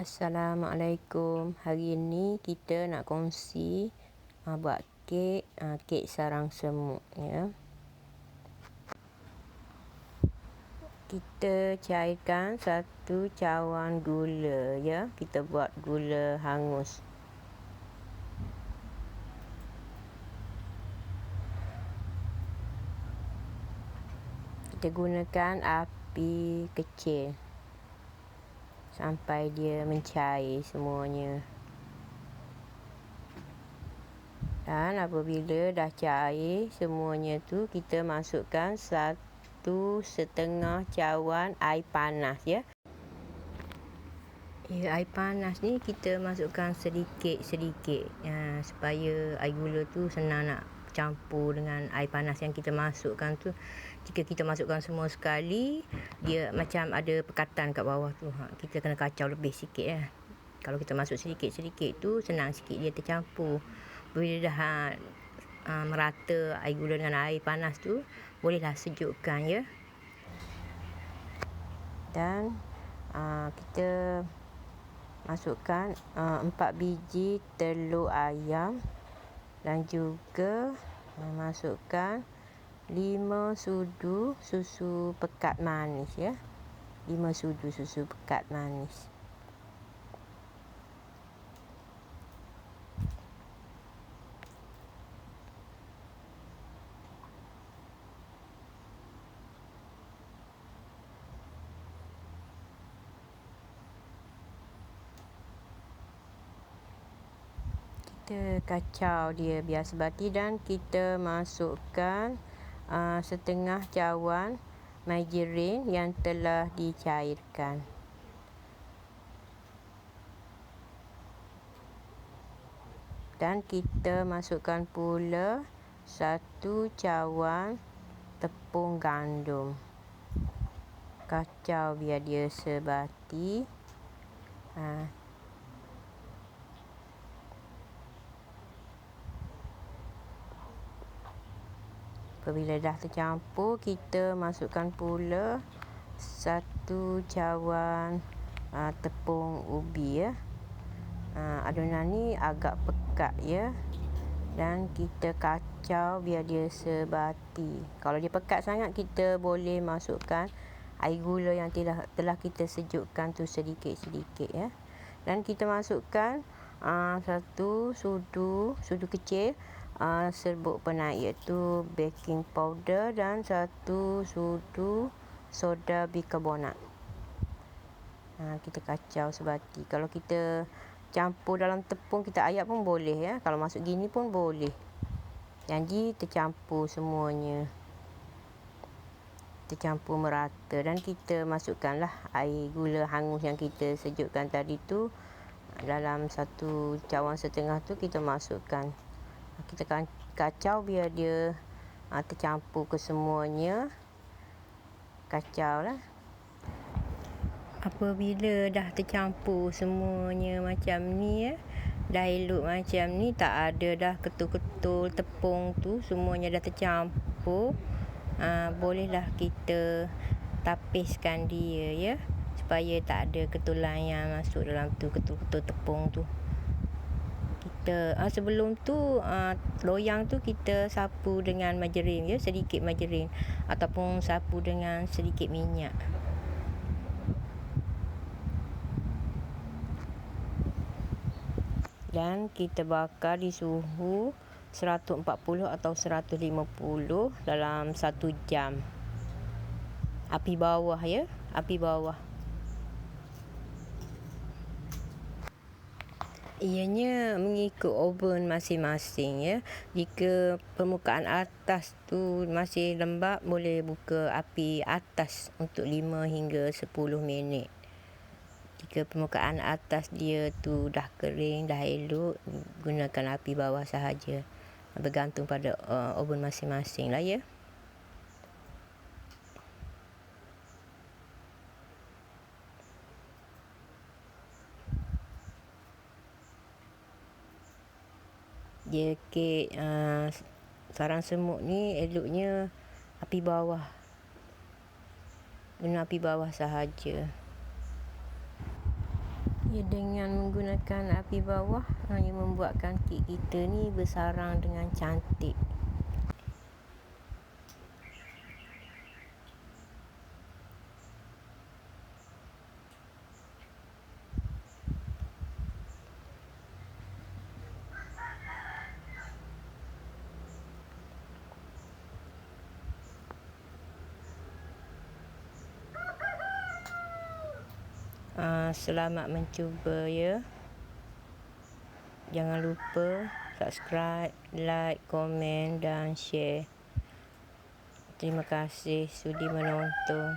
Assalamualaikum. Hari ini kita nak kongsi uh, buat kek uh, kek sarang semut ya. Kita cairkan satu cawan gula ya. Kita buat gula hangus. Kita gunakan api kecil sampai dia mencair semuanya. Dan apabila dah cair semuanya tu kita masukkan satu setengah cawan air panas ya. Ya, air panas ni kita masukkan sedikit-sedikit ya, supaya air gula tu senang nak campur dengan air panas yang kita masukkan tu. Jika kita masukkan semua sekali dia macam ada pekatan kat bawah tu. Ha, kita kena kacau lebih sikit ya kalau kita masuk sedikit-sedikit tu senang sikit dia tercampur. Bila dah ha, ha, merata air gula dengan air panas tu bolehlah sejukkan ya. Dan ha, kita masukkan ha, 4 biji telur ayam dan juga uh, masukkan 5 sudu susu pekat manis ya. 5 sudu susu pekat manis kita kacau dia biar sebati dan kita masukkan uh, setengah cawan margarin yang telah dicairkan. Dan kita masukkan pula satu cawan tepung gandum. Kacau biar dia sebati. Ha, Apabila dah tercampur, kita masukkan pula satu cawan uh, tepung ubi ya. Uh, adunan ni agak pekat ya. Dan kita kacau biar dia sebati. Kalau dia pekat sangat, kita boleh masukkan air gula yang telah telah kita sejukkan tu sedikit-sedikit ya. Dan kita masukkan uh, satu sudu, sudu kecil uh, serbuk penaik iaitu baking powder dan satu sudu soda bikarbonat. Ha, kita kacau sebati. Kalau kita campur dalam tepung kita ayak pun boleh ya. Kalau masuk gini pun boleh. Janji tercampur semuanya. Tercampur merata dan kita masukkanlah air gula hangus yang kita sejukkan tadi tu dalam satu cawan setengah tu kita masukkan kita kacau biar dia ha, tercampur ke semuanya kacau lah apabila dah tercampur semuanya macam ni ya dah elok macam ni tak ada dah ketul-ketul tepung tu semuanya dah tercampur ha, bolehlah kita tapiskan dia ya supaya tak ada ketulan yang masuk dalam tu ketul-ketul tepung tu kita uh, sebelum tu uh, loyang tu kita sapu dengan margarin ya sedikit margarin ataupun sapu dengan sedikit minyak. Dan kita bakar di suhu 140 atau 150 dalam 1 jam. Api bawah ya api bawah Ianya mengikut oven masing-masing ya. Jika permukaan atas tu masih lembap boleh buka api atas untuk 5 hingga 10 minit. Jika permukaan atas dia tu dah kering, dah elok, gunakan api bawah sahaja. Bergantung pada uh, oven masing-masing lah ya. Dia kek uh, sarang semut ni eloknya api bawah guna api bawah sahaja Ya, dengan menggunakan api bawah ha, yang membuatkan kek kita ni bersarang dengan cantik. Uh, selamat mencuba ya. Jangan lupa subscribe, like, komen dan share. Terima kasih sudi menonton.